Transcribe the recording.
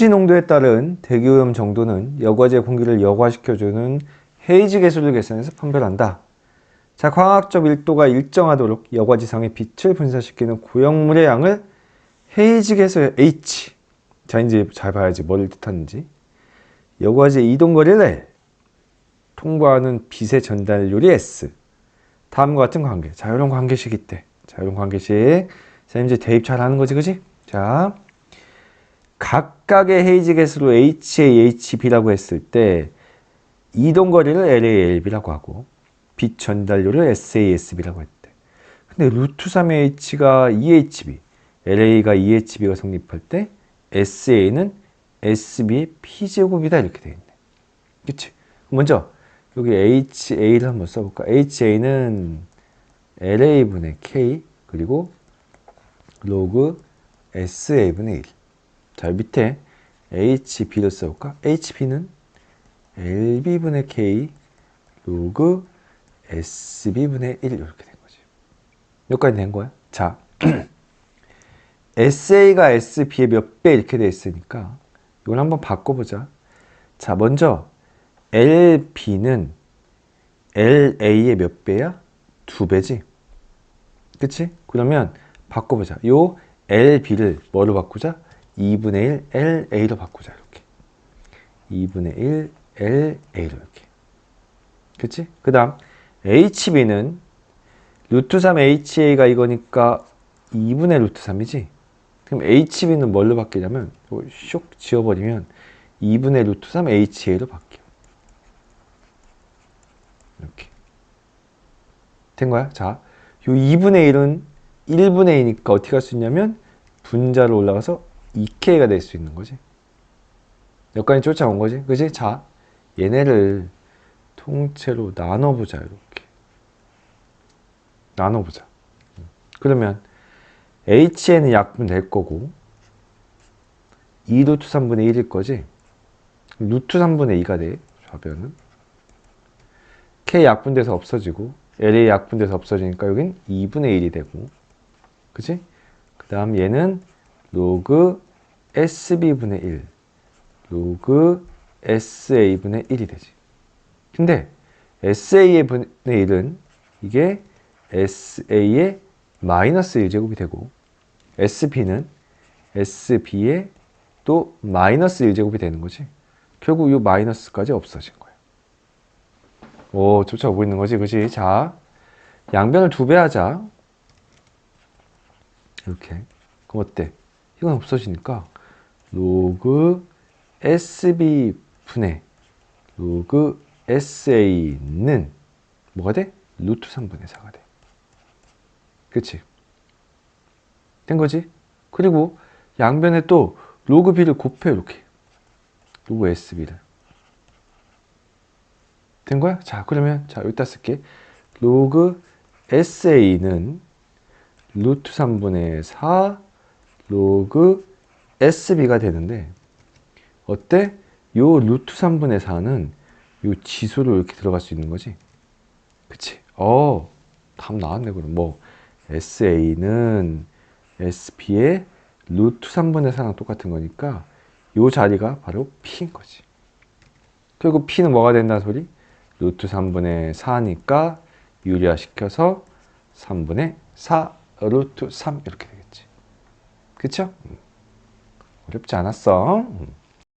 지 농도에 따른 대기오염 정도는 여과제 공기를 여과시켜주는 헤이즈 개수를 계산해서 판별한다. 자, 광학적 밀도가 일정하도록 여과지상의 빛을 분산시키는 고형물의 양을 헤이즈 개수 H. 자, 이제 잘 봐야지 뭘 뜻하는지. 여과제 이동거리를 L. 통과하는 빛의 전달률이 S. 다음과 같은 관계. 자, 이런 관계식 있대. 자, 이런 관계식. 자, 이제 대입 잘 하는 거지, 그지? 자, 각각의 헤이즈 개수로 HA, HB라고 했을 때 이동 거리를 LA, LB라고 하고 빛 전달률을 SA, SB라고 했대. 근데 루트 3의 H가 EHB, LA가 EHB가 성립할 때 SA는 SB의 P제곱이다 이렇게 되어 있네. 그치? 먼저 여기 HA를 한번 써볼까? HA는 LA분의 K 그리고 로그 SA분의 1. 자, 밑에 HB를 써볼까? HB는 LB분의 K 로그 SB분의 1 이렇게 된 거지. 여기까지 된 거야. 자, SA가 SB의 몇 배 이렇게 돼 있으니까 이걸 한번 바꿔보자. 자, 먼저 LB는 LA의 몇 배야? 두 배지. 그치? 그러면 바꿔보자. 요 LB를 뭐로 바꾸자? 2분의 1 LA로 바꾸자. 이렇게. 2분의 1 LA로 이렇게. 그치? 그 다음 HB는 루트 3 HA가 이거니까 2분의 루트 3이지? 그럼 HB는 뭘로 바뀌냐면 쇽 지워버리면 2분의 루트 3 HA로 바뀌어. 이렇게. 된 거야? 자, 요 2분의 1은 1분의 2니까 어떻게 할 수 있냐면 분자로 올라가서 2K가 될 수 있는 거지. 여기까지 쫓아온 거지. 그지? 자, 얘네를 통째로 나눠보자. 이렇게. 나눠보자. 그러면 HN은 약분 될 거고 2 루트 3분의 1일 거지. 루트 3분의 2가 돼. 좌변은. K 약분돼서 없어지고 LA 약분돼서 없어지니까 여긴 2분의 1이 되고 그치? 그 다음 얘는 로그 SB분의 1 로그 SA분의 1이 되지 근데 SA의 분의 1은 이게 SA의 마이너스 1제곱이 되고 SB는 SB의 또 마이너스 1제곱이 되는 거지 결국 이 마이너스까지 없어진 거야 오, 쫓아오고 있는 거지, 그지? 자, 양변을 두 배 하자. 이렇게. 그럼 어때? 이건 없어지니까, 로그 SB 분의 로그 SA는 뭐가 돼? 루트 3분의 4가 돼. 그치? 된 거지? 그리고 양변에 또 로그 B를 곱해, 이렇게. 로그 SB를. 된 거야? 자, 그러면 자, 여기다 쓸게. 로그 SA는 루트 3분의 4 로그 SB가 되는데 어때? 요 루트 3분의 4는 요 지수로 이렇게 들어갈 수 있는 거지. 그치? 어, 답 나왔네, 그럼. 뭐, SA는 SB의 루트 3분의 4랑 똑같은 거니까 요 자리가 바로 P인 거지. 그리고 P는 뭐가 된다는 소리? 루트 3분의 4니까 유리화 시켜서 3분의 4 루트 3 이렇게 되겠지. 그쵸? 음. 어렵지 않았어. 음.